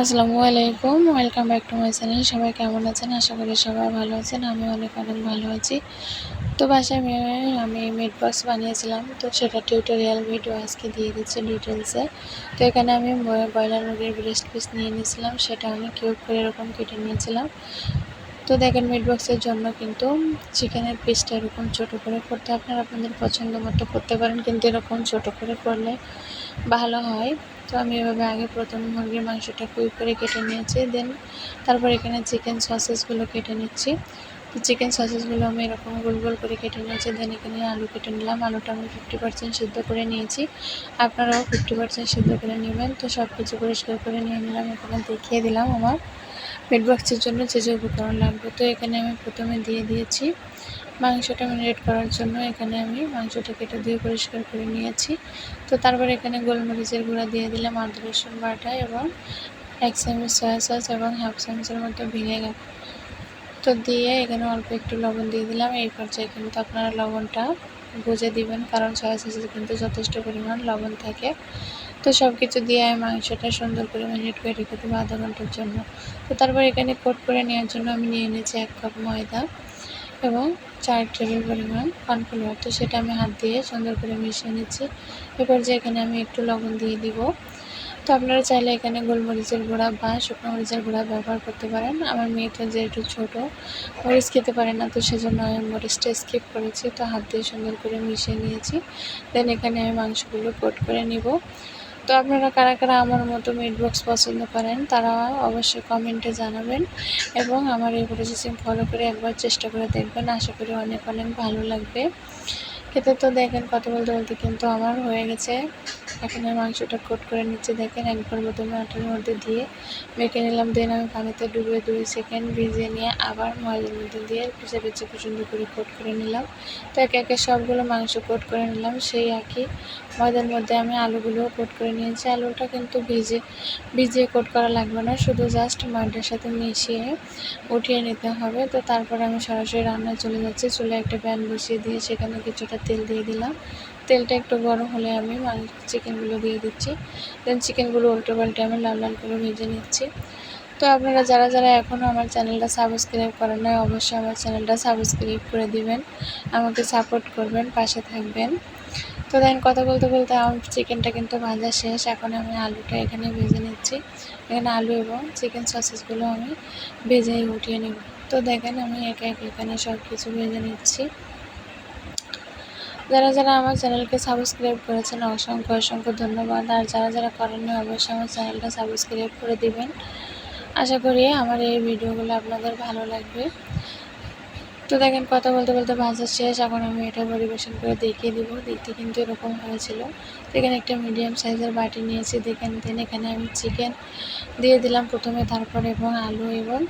আসসালামু আলাইকুম, welcome back to my channel. সবাই কেমন আছেন? আশা করি সবাই ভালো আছেন। আমি অনেক অনেক ভালো আছি। তো বাসায় আমি আমি মিট বক্স বানিয়েছিলাম। তো সেটা টিউটোরিয়াল ভিডিও আজকে দিয়ে দিচ্ছি ডিটেলসে তো এখানে আমি ব্রয়লার মুরগির ব্রেস্ট পিস নিয়ে নিয়েছিলাম। সেটা আমি কিউব করে এরকম কেটে নিয়েছিলাম। তো দেখেন মিট বক্সের জন্য কিন্তু চিকেনের পিসটা এরকম ছোটো করে করতে আপনারা আপনাদের পছন্দ মতো করতে পারেন। কিন্তু এরকম ছোটো করে করলে ভালো হয়। তো আমি এভাবে আগে প্রথম মুরগির মাংসটা কুইক করে কেটে নিয়েছি, দেন তারপর এখানে চিকেন সসেসগুলো কেটে নিচ্ছি। তো চিকেন সসেসগুলো আমি এরকম গোল গোল করে কেটে নিয়েছি, দেন এখানে আলু কেটে নিলাম। আলুটা আমি ফিফটি পার্সেন্ট সিদ্ধ করে নিয়েছি। আপনারাও ফিফটি পার্সেন্ট সিদ্ধ করে নেবেন। তো সব কিছু পরিষ্কার করে নিয়ে নিলাম, এখানে দেখিয়ে দিলাম আমার। মিট বক্সের জন্য যে যে উপকরণ লাগবে, তো এখানে আমি প্রথমে দিয়ে দিয়েছি। মাংসটা ম্যারিনেট করার জন্য এখানে আমি মাংসটা কেটে দিয়ে পরিষ্কার করে নিয়েছি। তো তারপর এখানে গোলমরিচের গুঁড়া দিয়ে দিলাম আদা, রসুন বাটা এবং এক চামচ সয়া সস এবং হাফ চামচের মতো ভিনেগার তো দিয়ে এখানে অল্প একটু লবণ দিয়ে দিলাম। এই পর্যায়ে কিন্তু আপনারা লবণটা বুঝে দিবেন, কারণ সয়া সসে কিন্তু যথেষ্ট পরিমাণ লবণ থাকে। তো সব কিছু দিয়ে আমি মাংসটা সুন্দর করে ম্যারিনেট করে রেখে দেবো আধা ঘণ্টার জন্য। তো তারপর এখানে কোট করে নেওয়ার জন্য আমি নিয়ে নিয়েছি এক কাপ ময়দা এবং চার টেবিল পরিমাণ কর্নফ্লাওয়ার। তো সেটা আমি হাত দিয়ে সুন্দর করে মিশিয়ে নিচ্ছি। এবার যে এখানে আমি একটু লবণ দিয়ে দিব। তো আপনারা চাইলে এখানে গোলমরিচের গুঁড়া বা শুকনো মরিচের গুঁড়া ব্যবহার করতে পারেন। আমার মেয়েটা যেহেতু ছোটো মরিচ খেতে পারে না, তো সেজন্য আমি মরিচটা স্কিপ করেছি। তো হাত দিয়ে সুন্দর করে মিশিয়ে নিয়েছি। দেন এখানে আমি মাংসগুলো কোট করে নিব। তো আপনারা কারা কারা আমার মতো মিট বক্স পছন্দ করেন, তারা অবশ্যই কমেন্টে জানাবেন এবং আমার এই প্রসেসিং ফলো করে একবার চেষ্টা করে দেখবেন। আশা করি অনেক অনেক ভালো লাগবে। খেতে তো দেখেন, কথা বলতে বলতে কিন্তু আমার হয়ে গেছে। এখন আমি মাংসটা কোট করে নিচ্ছে দেখেন একবার প্রথমে আটার মধ্যে দিয়ে মেখে নিলাম। দেন আমি পানিতে ডুবে দুই সেকেন্ড ভিজিয়ে নিয়ে আবার ময়দার মধ্যে দিয়ে পিছে পিছে সুন্দর করে কোট করে নিলাম। তো একে একে সবগুলো মাংস কোট করে নিলাম। সেই একই ময়দার মধ্যে আমি আলুগুলোও কোট করে নিয়েছি। আলুটা কিন্তু ভিজে, ভিজিয়ে কোট করা লাগবে না। শুধু জাস্ট ময়দার সাথে মিশিয়ে উঠিয়ে নিতে হবে। তো তারপরে আমি সরাসরি রান্নায় চলে যাচ্ছি। চুলে একটা প্যান বসিয়ে দিয়ে সেখানে কিছুটা তেল দিয়ে দিলাম। তেলটা একটু গরম হলে আমি চিকেনগুলো দিয়ে দিচ্ছি। দেন চিকেনগুলো উল্টো পাল্টে আমি লাল লাল করে ভেজে নিচ্ছি। তো আপনারা যারা যারা এখনও আমার চ্যানেলটা সাবস্ক্রাইব করেন নাই, অবশ্যই আমার চ্যানেলটা সাবস্ক্রাইব করে দিবেন। আমাকে সাপোর্ট করবেন, পাশে থাকবেন। তো দেন কথা বলতে বলতে আমার চিকেনটা কিন্তু ভাজা শেষ। এখন আমি আলুটা এখানে ভেজে নিচ্ছি। এখানে আলু এবং চিকেন সসেসগুলো আমি ভেজে উঠিয়ে নেব। তো দেখেন আমি একে একে এখানে সব কিছু ভেজে নিচ্ছি। যারা যারা আমার চ্যানেলকে সাবস্ক্রাইব করেছেন, অসংখ্য অসংখ্য ধন্যবাদ। আর যারা যারা করেননি, অবশ্যই আমার চ্যানেলটা সাবস্ক্রাইব করে দিবেন। আশা করি আমার এই ভিডিওগুলো আপনাদের ভালো লাগবে। তো দেখেন, কথা বলতে বলতে ভাজা শেষ। এখন আমি এটা পরিবেশন করে দেখিয়ে দিব। দেখতে কিন্তু এরকম হয়েছিল। এখানে একটা মিডিয়াম সাইজের বাটি নিয়েছি। দেখেন দেন এখানে আমি চিকেন দিয়ে দিলাম প্রথমে, তারপর এবং আলু এবং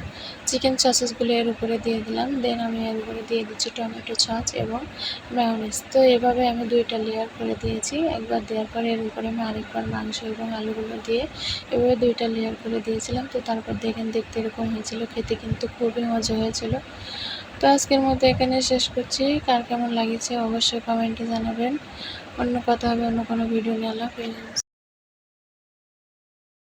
চিকেন সসেসগুলো এর উপরে দিয়ে দিলাম। দেন আমি এর উপরে দিয়ে দিচ্ছি টমেটো সস এবং ম্যায়োনিজ তো এভাবে আমি দুইটা লেয়ার করে দিয়েছি। একবার দেওয়ার পরে এর উপরে আমি আরেকবার মাংস এবং আলুগুলো দিয়ে এভাবে দুইটা লেয়ার করে দিয়েছিলাম। তো তারপর দেখেন, দেখতে এরকম হয়েছিল। খেতে কিন্তু খুবই মজা হয়েছিল। তো আজকের মতো এখানে শেষ করছি। কার কেমন লাগিয়েছে অবশ্যই কমেন্টে জানাবেন। অন্য কথা হবে, অন্য কোনো ভিডিও নিয়ে আল্লাহ